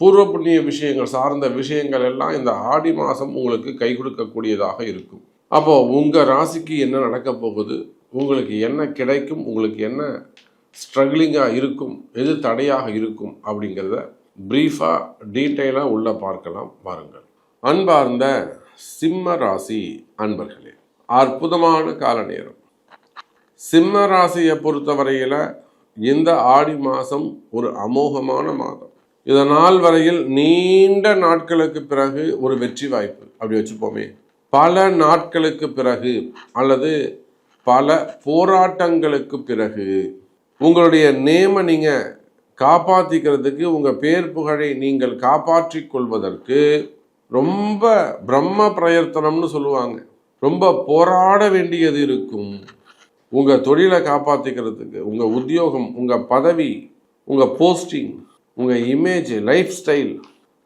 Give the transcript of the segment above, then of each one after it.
பூர்வ புண்ணிய விஷயங்கள் சார்ந்த விஷயங்கள் எல்லாம் இந்த ஆடி மாதம் உங்களுக்கு கை கொடுக்கக்கூடியதாக இருக்கும். அப்போ உங்கள் ராசிக்கு என்ன நடக்க போகுது? உங்களுக்கு என்ன கிடைக்கும்? உங்களுக்கு என்ன ஸ்ட்ரகிளிங்காக இருக்கும்? எது தடையாக இருக்கும்? அப்படிங்கிறத ப்ரீஃபாக டீட்டெயிலாக உள்ளே பார்க்கலாம். பாருங்கள் அன்பார்ந்த சிம்ம ராசி அன்பர்களே அற்புதமான கால நேரம். சிம்ம ராசியை பொறுத்தவரையில் இந்த ஆடி மாதம் ஒரு அமோகமான மாதம். இதனால் வரையில் நீண்ட நாட்களுக்கு பிறகு ஒரு வெற்றி வாய்ப்பு. அப்படி வச்சுப்போமே. பல நாட்களுக்கு பிறகு அல்லது பல போராட்டங்களுக்கு பிறகு உங்களுடைய நேமை நீங்கள் காப்பாற்றிக்கிறதுக்கு உங்கள் பேர் புகழை நீங்கள் காப்பாற்றி கொள்வதற்கு ரொம்ப பிரம்ம பிரயத்தனம்னு சொல்லுவாங்க. ரொம்ப போராட வேண்டியது இருக்கும். உங்கள் தொழிலை காப்பாற்றிக்கிறதுக்கு உங்கள் உத்தியோகம் உங்கள் பதவி உங்கள் போஸ்டிங் உங்கள் இமேஜ் லைஃப் ஸ்டைல்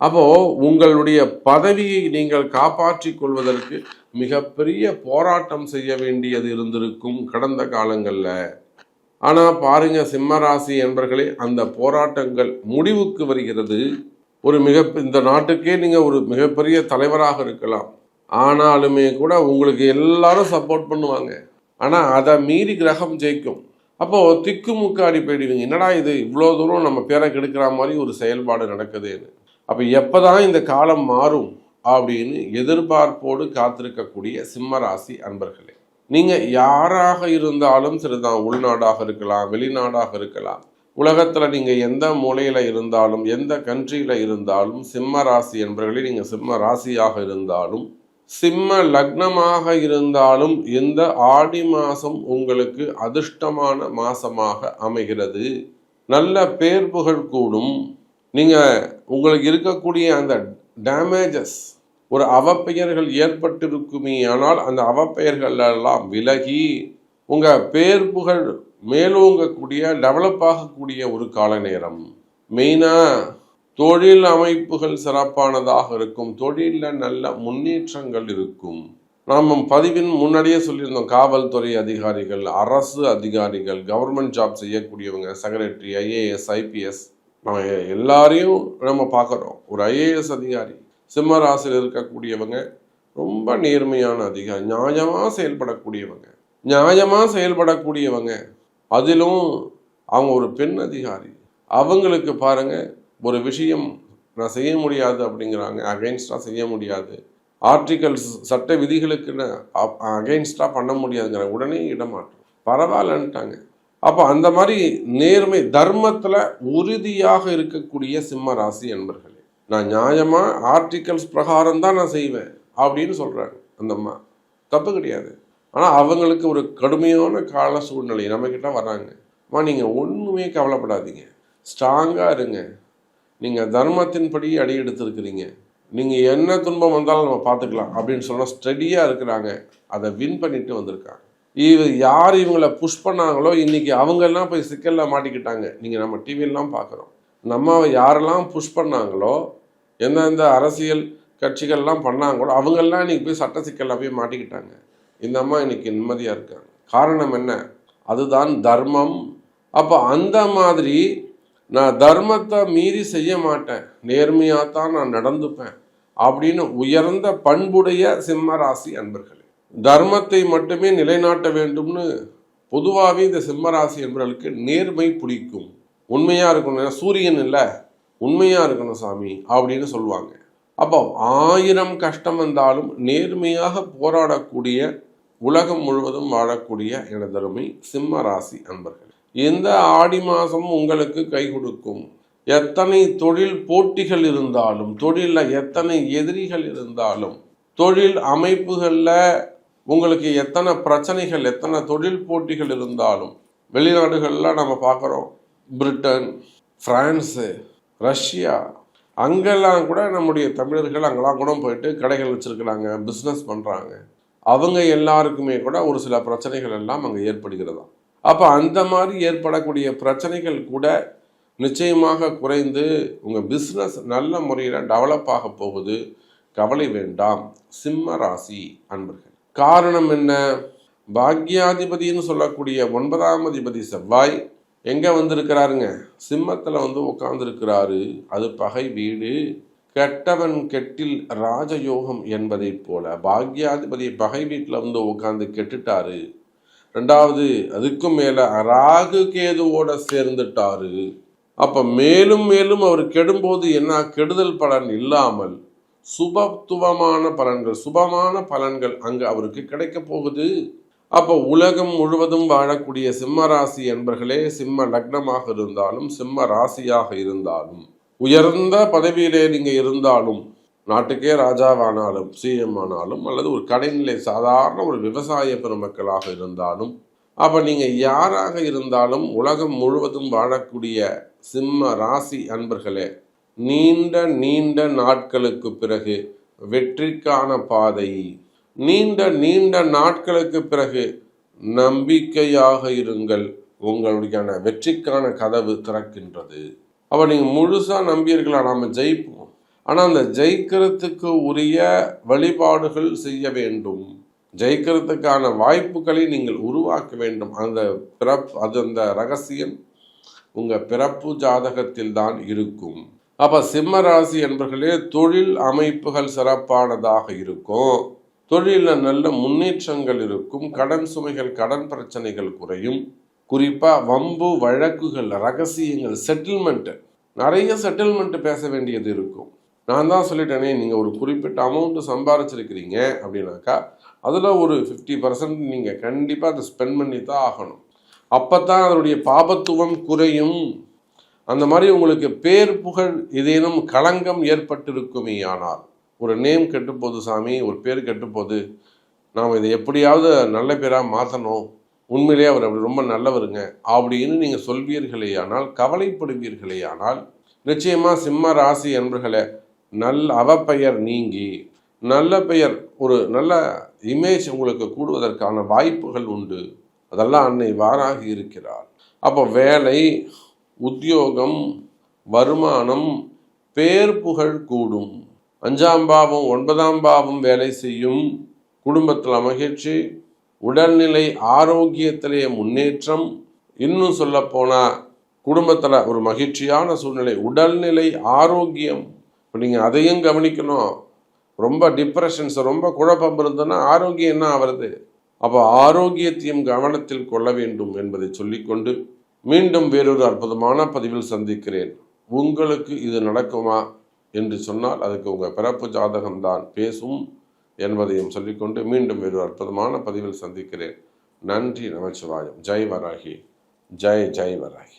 அப்போது உங்களுடைய பதவியை நீங்கள் காப்பாற்றிக் கொள்வதற்கு மிகப்பெரிய போராட்டம் செய்ய வேண்டியது இருந்திருக்கும் கடந்த காலங்களில். ஆனால் பாருங்க சிம்மராசி என்பர்களே அந்த போராட்டங்கள் முடிவுக்கு வருகிறது. ஒரு மிக இந்த நாட்டுக்கே நீங்கள் ஒரு மிகப்பெரிய தலைவராக இருக்கலாம். ஆனாலுமே கூட உங்களுக்கு எல்லாரும் சப்போர்ட் பண்ணுவாங்க. ஆனால் அதை மீறி கிரகம் ஜெயிக்கும். அப்போது திக்குமுக்காடி போயிடுவீங்க. என்னடா இது? இவ்வளோ தூரம் நம்ம பேரை கெடுக்கிற மாதிரி ஒரு செயல்பாடு நடக்குதுன்னு அப்போ எப்போ தான் இந்த காலம் மாறும் அப்படின்னு எதிர்பார்ப்போடு காத்திருக்கக்கூடிய சிம்மராசி அன்பர்களே நீங்கள் யாராக இருந்தாலும் சரிதான் உள்நாடாக இருக்கலாம் வெளிநாடாக இருக்கலாம். உலகத்தில் நீங்கள் எந்த மூலையில் இருந்தாலும் எந்த கண்ட்ரியில் இருந்தாலும் சிம்ம ராசி என்பவர்களே நீங்கள் சிம்ம ராசியாக இருந்தாலும் சிம்ம லக்னமாக இருந்தாலும் இந்த ஆடி மாதம் உங்களுக்கு அதிர்ஷ்டமான மாசமாக அமைகிறது? நல்ல பேர் புகழ் கூடும். நீங்கள் உங்களுக்கு இருக்கக்கூடிய அந்த டேமேஜஸ் ஒரு அவப்பெயர்கள் ஏற்பட்டிருக்குமே ஆனால் அந்த அவப்பெயர்கள் எல்லாம் விலகி உங்கள் பேர் புகழ் மேலோங்கக்கூடிய டெவலப் ஆகக்கூடிய ஒரு கால நேரம் மெயினாக தொழில் அமைப்புகள் சிறப்பானதாக இருக்கும். தொழிலில் நல்ல முன்னேற்றங்கள் இருக்கும். நாம் பதிவின் முன்னாடியே சொல்லியிருந்தோம். காவல்துறை அதிகாரிகள் அரசு அதிகாரிகள் கவர்மெண்ட் ஜாப் செய்யக்கூடியவங்க செக்ரட்டரி ஐஏஎஸ் ஐபிஎஸ் நம்ம எல்லாரையும் நம்ம பார்க்குறோம். ஒரு ஐஏஎஸ் அதிகாரி சிம்ம ராசியில் இருக்கக்கூடியவங்க ரொம்ப நேர்மையான அதிகாரி நியாயமாக செயல்படக்கூடியவங்க நியாயமாக செயல்படக்கூடியவங்க. அதிலும் அவங்க ஒரு பெண் அதிகாரி. அவங்களுக்கு பாருங்கள் ஒரு விஷயம் நான் செய்ய முடியாது அப்படிங்கிறாங்க அகைன்ஸ்டாக செய்ய முடியாது. ஆர்டிகல்ஸ் சட்ட விதிகளுக்குன்னு அகைன்ஸ்டாக பண்ண முடியாதுங்கிற உடனே இடமாற்றம். பரவாயில்லன்ட்டாங்க. அப்போ அந்த மாதிரி நேர்மை தர்மத்தில் உறுதியாக இருக்கக்கூடிய சிம்ம ராசி என்பர்களே நான் நியாயமாக ஆர்டிகல்ஸ் பிரகாரம் தான் நான் செய்வேன் அப்படின்னு சொல்கிறாங்க அந்த அம்மா. தப்பு கிடையாது. ஆனால் அவங்களுக்கு ஒரு கடுமையான கால சூழ்நிலை நம்மக்கிட்ட வராங்க. அம்மா நீங்கள் ஒன்றுமே கவலைப்படாதீங்க. ஸ்ட்ராங்காக இருங்க. நீங்கள் தர்மத்தின்படி அடி எடுத்திருக்கிறீங்க. நீங்கள் என்ன துன்பம் வந்தாலும் நம்ம பார்த்துக்கலாம் அப்படின்னு சொன்னால் ஸ்டடியாக இருக்கிறாங்க. அதை வின் பண்ணிட்டு வந்திருக்காங்க. இவ யார் இவங்கள புஷ் பண்ணாங்களோ இன்றைக்கி அவங்கெல்லாம் போய் சிக்கலில் மாட்டிக்கிட்டாங்க. நீங்கள் நம்ம டிவியெல்லாம் பார்க்குறோம். நம்ம யாரெல்லாம் புஷ் பண்ணாங்களோ எந்தெந்த அரசியல் கட்சிகள்லாம் பண்ணாங்களோ அவங்கெல்லாம் இன்னைக்கு போய் சட்ட சிக்கலில் போய் மாட்டிக்கிட்டாங்க. இந்த அம்மா இன்றைக்கி நிம்மதியாக இருக்காங்க. காரணம் என்ன? அதுதான் தர்மம். அப்போ அந்த மாதிரி நான் தர்மத்தை மீறி செய்ய மாட்டேன். நேர்மையாக தான் நான் நடந்துப்பேன். அப்படின்னு உயர்ந்த பண்புடைய சிம்ம ராசி அன்பர்களே. தர்மத்தை மட்டுமே நிலைநாட்ட வேண்டும்னு பொதுவாகவே இந்த சிம்மராசி என்பவர்களுக்கு நேர்மை பிடிக்கும். உண்மையாக இருக்கணும். சூரியன் இல்லை. உண்மையாக இருக்கணும் சாமி அப்படின்னு சொல்லுவாங்க. அப்போ ஆயிரம் கஷ்டம் வந்தாலும் நேர்மையாக போராடக்கூடிய உலகம் முழுவதும் வாழக்கூடிய எனதருமை சிம்ம ராசி அன்பர்கள். எந்த ஆடி மாதம் உங்களுக்கு கை கொடுக்கும். எத்தனை தொழில் போட்டிகள் இருந்தாலும் தொழிலில் எத்தனை எதிரிகள் இருந்தாலும் தொழில் அமைப்புகளில் உங்களுக்கு எத்தனை பிரச்சனைகள் எத்தனை தொழில் போட்டிகள் இருந்தாலும் வெளிநாடுகளில் நம்ம பார்க்குறோம். பிரிட்டன் ஃப்ரான்ஸு ரஷ்யா அங்கெல்லாம் கூட நம்முடைய தமிழர்கள் அங்கெல்லாம் கூட போயிட்டு கடைகள் வச்சுருக்கிறாங்க பிஸ்னஸ் பண்ணுறாங்க அவங்க எல்லாருக்குமே கூட ஒரு சில பிரச்சனைகள் எல்லாம் அங்கே ஏற்படுகிறதா அப்போ அந்த மாதிரி ஏற்படக்கூடிய பிரச்சனைகள் கூட நிச்சயமாக குறைந்து உங்கள் பிஸ்னஸ் நல்ல முறையில் டெவலப் ஆக போகுது. கவலை வேண்டாம். சிம்ம ராசி அன்பர்கள். காரணம் என்ன? பாக்யாதிபதினு சொல்லக்கூடிய ஒன்பதாம் அதிபதி செவ்வாய் எங்கே வந்திருக்கிறாருங்க? சிம்மத்தில் வந்து உட்கார்ந்துருக்கிறாரு அது பகை வீடு. கெட்டவன் கெட்டில் ராஜயோகம் என்பதைப் போல பாக்யாதிபதி பகை வீட்டில் வந்து உட்காந்து கெட்டுட்டாரு. ரெண்டாவது அதுக்கும் மேலே ராகு கேதுவோட சேர்ந்துட்டாரு. அப்போ மேலும் மேலும் அவர் கெடும்போது என்ன? கெடுதல் பலன் இல்லாமல் சுபத்துவமான பலன்கள் சுபமான பலன்கள் அங்கு அவருக்கு கிடைக்க போகுது. அப்போ உலகம் முழுவதும் வாழக்கூடிய சிம்ம ராசி என்பர்களே சிம்ம லக்னமாக இருந்தாலும் சிம்ம ராசியாக இருந்தாலும் உயர்ந்த பதவியிலே நீங்க இருந்தாலும் நாட்டுக்கே ராஜாவானாலும் சிஎம் ஆனாலும் அல்லது ஒரு கடைநிலை சாதாரண ஒரு விவசாய பெருமக்களாக இருந்தாலும் அப்போ நீங்கள் யாராக இருந்தாலும் உலகம் முழுவதும் வாழக்கூடிய சிம்ம ராசி அன்பர்களே நீண்ட நீண்ட நாட்களுக்கு பிறகு வெற்றிக்கான பாதை நீண்ட நீண்ட நாட்களுக்கு பிறகு நம்பிக்கையாக இருங்கள் உங்களுடையான வெற்றிக்கான கதவு திறக்கின்றது. அப்போ நீங்கள் முழுசாக நம்பியிருங்களா நாம் ஜெயிப்போம். ஆனால் அந்த ஜெயிக்கிறதுக்கு உரிய வழிபாடுகள் செய்ய வேண்டும். ஜெயிக்கிறதுக்கான வாய்ப்புகளை நீங்கள் உருவாக்க வேண்டும். அந்த பிறப்பு அது அந்த ரகசியம் உங்கள் பிறப்பு ஜாதகத்தில் தான் இருக்கும். அப்போ சிம்ம ராசி என்பர்களே தொழில் அமைப்புகள் சிறப்பானதாக இருக்கும். தொழிலில் நல்ல முன்னேற்றங்கள் இருக்கும். கடன் சுமைகள் கடன் பிரச்சனைகள் குறையும். குறிப்பாக வம்பு வழக்குகள் ரகசியங்கள் செட்டில்மெண்ட்டு நிறைய செட்டில்மெண்ட்டு பேச வேண்டியது இருக்கும். நான் தான் சொல்லிட்டேனே நீங்கள் ஒரு குறிப்பிட்ட அமௌண்ட்டு சம்பாரிச்சிருக்கிறீங்க அப்படின்னாக்கா அதில் ஒரு ஃபிஃப்டி பர்சன்ட் நீங்கள் கண்டிப்பாக அதை ஸ்பெண்ட் பண்ணி தான் ஆகணும். அப்போ தான் அதனுடைய பாபத்துவம் குறையும். அந்த மாதிரி உங்களுக்கு பேர் புகழ் ஏதேனும் களங்கம் ஏற்பட்டிருக்குமே ஆனால் ஒரு நேம் கெட்டுப்போகுது சாமி ஒரு பேர் கெட்டுப்போகுது நாம் இதை எப்படியாவது நல்ல பேராக மாற்றணும் உண்மையிலே அவர் அப்படி ரொம்ப நல்லவருங்க அப்படின்னு நீங்கள் சொல்வீர்களே ஆனால் கவலைப்படுவீர்களே ஆனால் நிச்சயமாக சிம்ம ராசி என்பர்களே நல்ல அவப்பெயர் நீங்கி நல்ல பெயர் ஒரு நல்ல இமேஜ் உங்களுக்கு கூடுவதற்கான வாய்ப்புகள் உண்டு. அதெல்லாம் அன்னை வாராகி இருக்கிறார் அப்போ வேலை உத்தியோகம் வருமானம் பேர் புகழ் கூடும். அஞ்சாம் பாவம் ஒன்பதாம் பாவம் வேலை செய்யும். குடும்பத்தில் மகிழ்ச்சி உடல்நிலை ஆரோக்கியத்திலேயே முன்னேற்றம். இன்னும் சொல்லப்போனால் குடும்பத்தில் ஒரு மகிழ்ச்சியான சூழ்நிலை உடல்நிலை ஆரோக்கியம். இப்போ நீங்கள் அதையும் கவனிக்கணும். ரொம்ப டிப்ரெஷன்ஸ் ரொம்ப குழப்பம் இருந்ததுன்னா ஆரோக்கியம் என்ன ஆகிறது அப்போ ஆரோக்கியத்தையும் கவனத்தில் கொள்ள வேண்டும் என்பதை சொல்லிக்கொண்டு மீண்டும் வேறொரு அற்புதமான பதிவில் சந்திக்கிறேன். உங்களுக்கு இது நடக்குமா என்று சொன்னால் அதுக்கு உங்கள் பிறப்பு ஜாதகம்தான் பேசும் என்பதையும் சொல்லிக்கொண்டு மீண்டும் ஒரு அற்புதமான பதிவில் சந்திக்கிறேன். நன்றி நமச்சிவாயம். ஜெய் வராகி. ஜெய் ஜெய் வராகி.